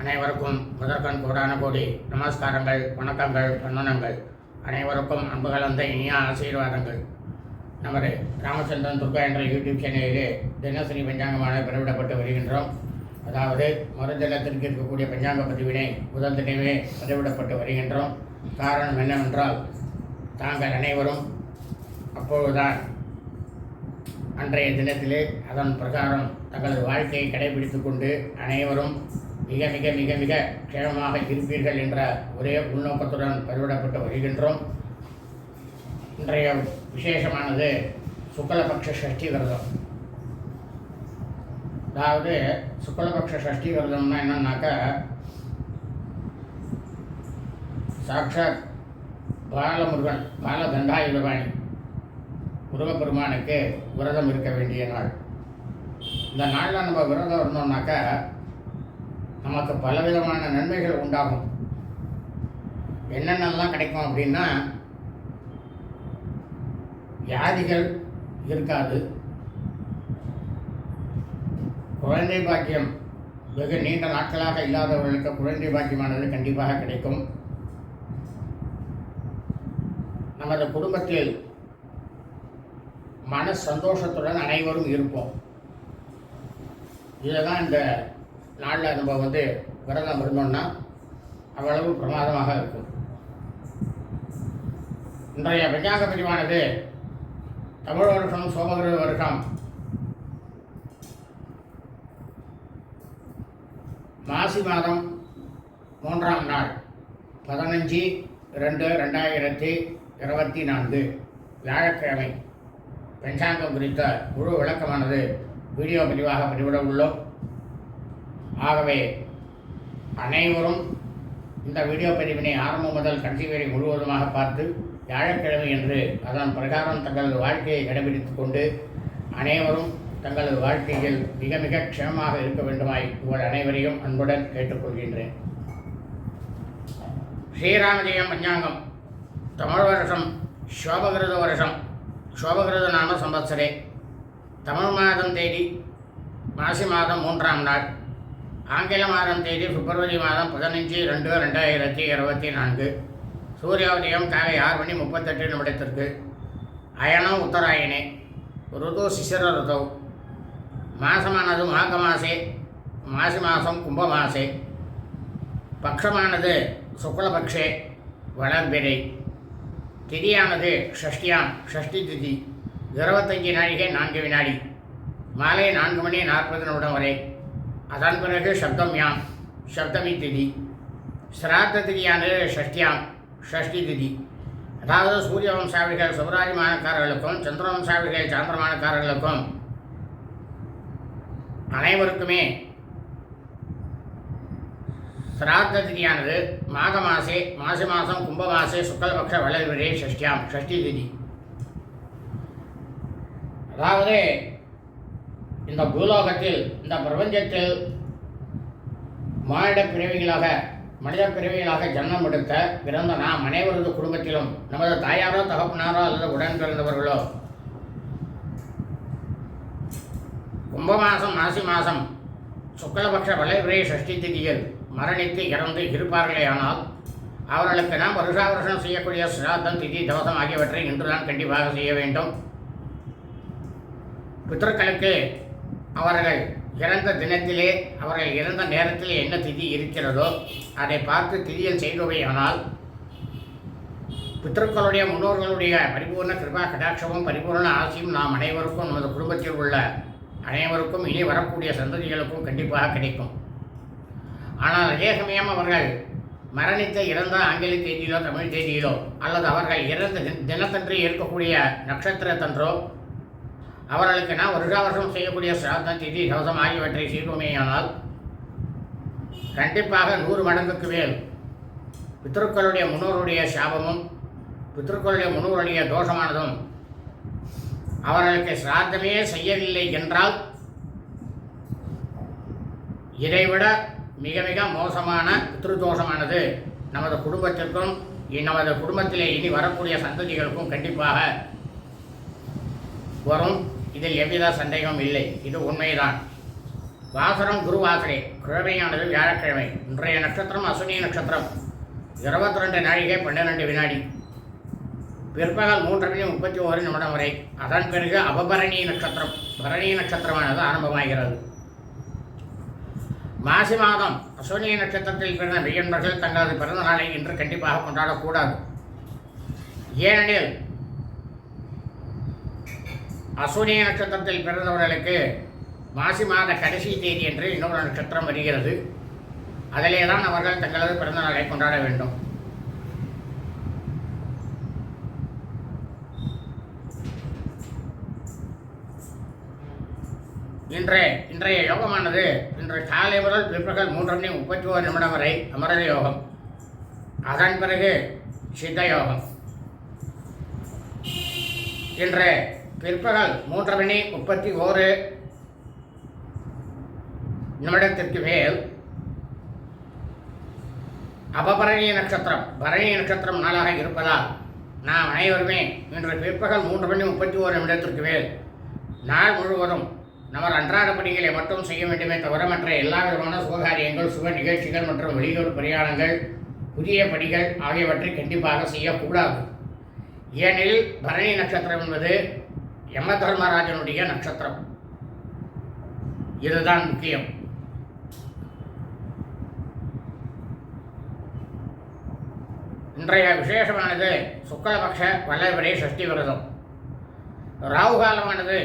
அனைவருக்கும் முதற்கண் கூடான கோடி நமஸ்காரங்கள் வணக்கங்கள் வண்ணனங்கள் அனைவருக்கும் அன்பு கலந்த இனிய ஆசீர்வாதங்கள். நமது ராமச்சந்திரன் துர்கா என்ற யூடியூப் சேனலிலே தினசரி பஞ்சாங்கமான பிறவிடப்பட்டு வருகின்றோம். அதாவது மறுதினத்திற்கு இருக்கக்கூடிய பஞ்சாங்க பதிவினை முதல் தினமே பதிவிடப்பட்டு வருகின்றோம். காரணம் என்னவென்றால் தாங்கள் அனைவரும் அப்பொழுதுதான் அன்றைய தினத்திலே அதன் பிரகாரம் தங்களது வாழ்க்கையை கடைபிடித்து கொண்டு அனைவரும் மிக மிக மிக மிக க்ஷேமமாக இருப்பீர்கள் என்ற ஒரே உள்நோக்கத்துடன் பதிவிடப்பட்டு வருகின்றோம். இன்றைய விசேஷமானது சுக்லபக்ஷ சஷ்டி விரதம். அதாவது சுக்லபக்ஷ சஷ்டி விரதம்னா என்னன்னாக்கா சாட்சாத் பாலமுருகன் பால தண்டாயுதபாணி முருகப்பெருமானுக்கு விரதம் இருக்க வேண்டிய நாள். இந்த நாளில் நம்ம விரதம் இருந்தோம்னாக்கா நமக்கு பலவிதமான நன்மைகள் உண்டாகும். என்னென்னலாம் கிடைக்கும் அப்படின்னா வியாதிகள் இருக்காது. குழந்தை பாக்கியம் வெகு நீண்ட நாட்களாக இல்லாதவர்களுக்கு குழந்தை பாக்கியமானது கண்டிப்பாக கிடைக்கும். நமது குடும்பத்தில் மன சந்தோஷத்துடன் அனைவரும் இருப்போம். இதுதான் இந்த நாளில் நம்ம வந்து விரதம் இருந்தோம்னா அவ்வளவு பிரமாதமாக இருக்கும். இன்றைய பஞ்சாங்க பதிவானது தமிழ் வருஷம் சோமகிருத வருஷம் மாசி மாதம் மூன்றாம் நாள் பதினஞ்சு ரெண்டு ரெண்டாயிரத்தி இருபத்தி நான்கு வியாழக்கிழமை. பஞ்சாங்கம் குறித்த முழு விளக்கமானது வீடியோ பதிவாக பதிவிட உள்ளோம். ஆகவே அனைவரும் இந்த வீடியோ பதிவினை ஆரம்பம் முதல் கடைசி வரை முழுவதுமாக பார்த்து வியாழக்கிழமை என்று அதன் பிரகாரம் தங்களது வாழ்க்கையை கடைபிடித்து கொண்டு அனைவரும் தங்களது வாழ்க்கையில் மிக மிக க்ஷமமாக இருக்க வேண்டுமாய் உங்கள் அனைவரையும் அன்புடன் கேட்டுக்கொள்கின்றேன். ஸ்ரீராமஜெயம் பஞ்சாங்கம் தமிழ் வருஷம் சோபகிருத வருஷம் சோபகிருத நாம சம்பத்சரே தமிழ் மாதம் தேதி மாசி மாதம் மூன்றாம் நாள். ஆங்கில மாதம் தேதி பிப்ரவரி மாதம் பதினஞ்சு ரெண்டு ரெண்டாயிரத்தி இருபத்தி நான்கு. சூரியோதயம் காலை ஆறு மணி முப்பத்தெட்டு நிமிடத்திற்கு. அயனம் உத்தராயணே. ருது சிசிர ருதோ மாசமானது மாக மாசே மாசி மாதம் கும்ப மாசே. பக்ஷமானது சுக்லபக்ஷே வளர்பிறை திதியானது ஷஷ்டியாம் ஷஷ்டி திதி. இருபத்தஞ்சி நாழிகை நான்கு வினாடி. மாலை நான்கு மணி நாற்பது நிமிடம் வரை. அதன் பிறகு சப்தம் யாம் சப்தமி திதி சிராத்த திதியானது ஷஷ்டியாம் ஷஷ்டி திதி அதாவது சூரிய வம்சாவிகள் சுவராஜமானக்காரர்களுக்கும் சந்திர வம்சாவிகள் சாந்திரமானக்காரர்களுக்கும் அனைவருக்குமே சிராத்த திதியானது மாக மாசே மாசி மாதம் கும்ப மாசே சுக்லபக்ஷ வளர்விரே ஷஷ்டியாம் ஷஷ்டி திதி அதாவது இந்த பூலோகத்தில் இந்த பிரபஞ்சத்தில் மானிட பிறவிகளாக மனித பிறவிகளாக ஜன்மம் எடுத்த பிறந்த நாம் அனைவரது குடும்பத்திலும் நமது தாயாரோ தகப்பனாரோ அல்லது உடன் பிறந்தவர்களோ கும்ப மாதம் மாசி மாதம் சுக்லபக்ஷ வளைவிரை சஷ்டி திதியில் மரணித்து இறந்து இருப்பார்களே ஆனால் அவர்களுக்கு நாம் வருஷா வருஷம் செய்யக்கூடிய சிராத்தம் திதி தவசம் ஆகியவற்றை இன்றுதான் கண்டிப்பாக செய்ய வேண்டும். பித்தர்களுக்கு அவர்கள் இறந்த தினத்திலே அவர்கள் இறந்த நேரத்திலே என்ன திதி இருக்கிறதோ அதை பார்த்து திதியல் செய்தவையானால் பித்தர்களுடைய முன்னோர்களுடைய பரிபூர்ண கிருபா கடாட்சமும் பரிபூர்ண ஆசையும் நாம் அனைவருக்கும் நமது குடும்பத்தில் உள்ள அனைவருக்கும் இனி வரக்கூடிய சந்ததிகளுக்கும் கண்டிப்பாக கிடைக்கும். ஆனால் அதே சமயம் அவர்கள் மரணித்த இறந்த ஆங்கில தேதியிலோ தமிழ் தேதியிலோ அல்லது அவர்கள் இறந்த தினத்தன்று இருக்கக்கூடிய நட்சத்திரத்தன்றோ அவர்களுக்கு நான் வருஷா வருஷம் செய்யக்கூடிய சிராத்தம் திதி தவசம் ஆகியவற்றை செய்வோமேயானால் கண்டிப்பாக நூறு மடங்குக்கு மேல் பித்ருக்களுடைய முன்னோருடைய சாபமும் பித்ருக்களுடைய முன்னோருடைய தோஷமானதும் அவர்களுக்கு சிராத்தமே செய்யவில்லை என்றால் இதைவிட மிக மிக மோசமான பித்ருதோஷமானது நமது குடும்பத்திற்கும் நமது குடும்பத்திலே இனி வரக்கூடிய சந்ததிகளுக்கும் கண்டிப்பாக வரும். இதில் எவ்வித சந்தேகமும் இல்லை. இது உண்மைதான். வாசரம் குருவாசரே கிழமையானது வியாழக்கிழமை. இன்றைய நட்சத்திரம் அசுனி நட்சத்திரம். இருபத்தி ரெண்டு நாழிகை பன்னிரெண்டு வினாடி. பிற்பகல் மூன்று மணி முப்பத்தி ஒரு நிமிடம் வரை. அதன் பிறகு அபபரணி நட்சத்திரம். பரணி நட்சத்திரமானது ஆரம்பமாகிறது. மாசி மாதம் அஸ்வினி நட்சத்திரத்தில் பிறந்த மெய்யன்பர்கள் தங்களது பிறந்த நாளை இன்று கண்டிப்பாக கொண்டாடக்கூடாது. ஏனெனில் அஸ்வினி நட்சத்திரத்தில் பிறந்தவர்களுக்கு மாசி மாத கடைசி தேதி என்று இன்னொரு நட்சத்திரம் வருகிறது. அதிலே தான் அவர்கள் தங்களது பிறந்த நாளை கொண்டாட வேண்டும். இன்றைய இன்றைய யோகமானது இன்று காலை முதல் பிற்பகல் மூன்று மணி முப்பத்தி ஒரு நிமிடம் வரை அமரத யோகம். அதன் பிறகு சித்த யோகம். இன்று பிற்பகல் மூன்று மணி முப்பத்தி ஓரு நிமிடத்திற்கு மேல் அபபரணி நட்சத்திரம் பரணி நட்சத்திரம் நாளாக இருப்பதால் நாம் அனைவருமே இன்று பிற்பகல் மூன்று மணி முப்பத்தி ஓரு நிமிடத்திற்கு மேல் நாள் முழுவதும் நமது அன்றாட பணிகளை மட்டும் செய்ய வேண்டுமே தவிர மற்ற எல்லா விதமான சுபகாரியங்கள் சுப நிகழ்ச்சிகள் மற்றும் வெளியூர் பிரயாணங்கள் புதிய பணிகள் ஆகியவற்றை கண்டிப்பாக செய்யக்கூடாது. ஏனெனில் பரணி நட்சத்திரம் என்பது யம தர்மராஜனுடைய நட்சத்திரம். இதுதான் முக்கியம். இன்றைய விசேஷமானது சுக்லபக்ஷ வல்லவரை சஷ்டி விரதம். ராகு காலமானது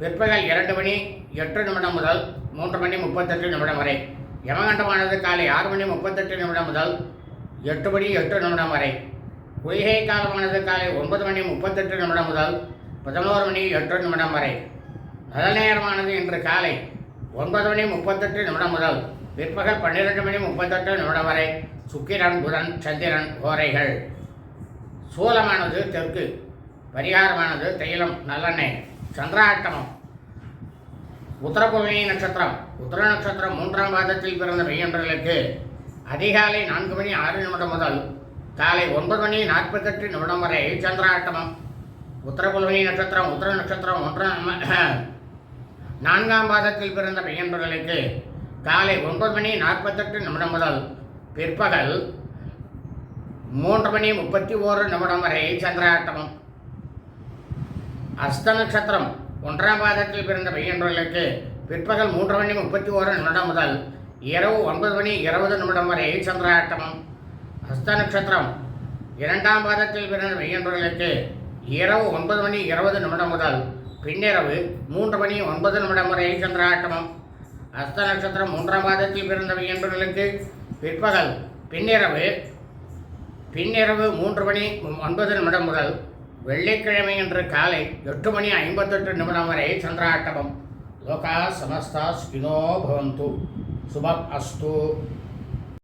பிற்பகல் இரண்டு மணி எட்டு நிமிடம் முதல் மூன்று மணி முப்பத்தெட்டு நிமிடம் வரை. யமகண்டமானது காலை ஆறு மணி முப்பத்தெட்டு நிமிடம் முதல் எட்டு மணி எட்டு நிமிடம் வரை. குளிகை காலமானது காலை ஒன்பது மணி முப்பத்தெட்டு நிமிடம் முதல் பதினோரு மணி எட்டு நிமிடம் வரை நல்ல நேரமானது இன்று காலை ஒன்பது மணி முப்பத்தெட்டு நிமிடம் முதல் பிற்பகல் பன்னிரெண்டு மணி முப்பத்தெட்டு நிமிடம் வரை சுக்கிரன் புதன் சந்திரன் கோரைகள். சூலமானது தெற்கு பரிகாரமானது தைலம் நல்லெண்ணெய் சந்திராட்டமம் உத்தரபூமி நட்சத்திரம். உத்தர நட்சத்திரம் மூன்றாம் பாதத்தில் பிறந்த மெய்யன்றர்களுக்கு அதிகாலை நான்கு மணி ஆறு நிமிடம் முதல் காலை ஒன்பது மணி நாற்பத்தெட்டு நிமிடம் வரை சந்திராட்டமம் உத்தரபுலமி நட்சத்திரம் உத்தர நட்சத்திரம் ஒன்றாம் நான்காம் பாதத்தில் பிறந்த மெய்யன்றர்களுக்கு காலை ஒன்பது மணி நாற்பத்தெட்டு நிமிடம் முதல் பிற்பகல் மூன்று மணி முப்பத்தி ஓரு நிமிடம் வரை சந்திராட்டமம். அஸ்த நட்சத்திரம் ஒன்றாம் பாதத்தில் பிறந்த பையன்களுக்கு பிற்பகல் மூன்று மணி முப்பத்தி ஓரு நிமிடம் முதல் இரவு ஒன்பது மணி இருபது நிமிடம் வரை சந்திராட்டமம். அஸ்த நட்சத்திரம் இரண்டாம் பாதத்தில் பிறந்த பையன்களுக்கு இரவு ஒன்பது மணி இருபது நிமிடம் முதல் பின்னிரவு மூன்று மணி ஒன்பது நிமிடம் வரை சந்திராட்டமம் அஸ்த நட்சத்திரம் மூன்றாம் மாதத்தில் பிறந்தவை என்பவர்களுக்கு பிற்பகல் பின்னிரவு பின்னிரவு மூன்று மணி ஒன்பது நிமிடம் முதல் வெள்ளிக்கிழமை அன்று காலை எட்டு மணி ஐம்பத்தெட்டு நிமிடம் வரை சந்திராட்டமம் லோகா சமஸ்தா ஸ்கினோ பவந்து. சுபம் அஸ்து.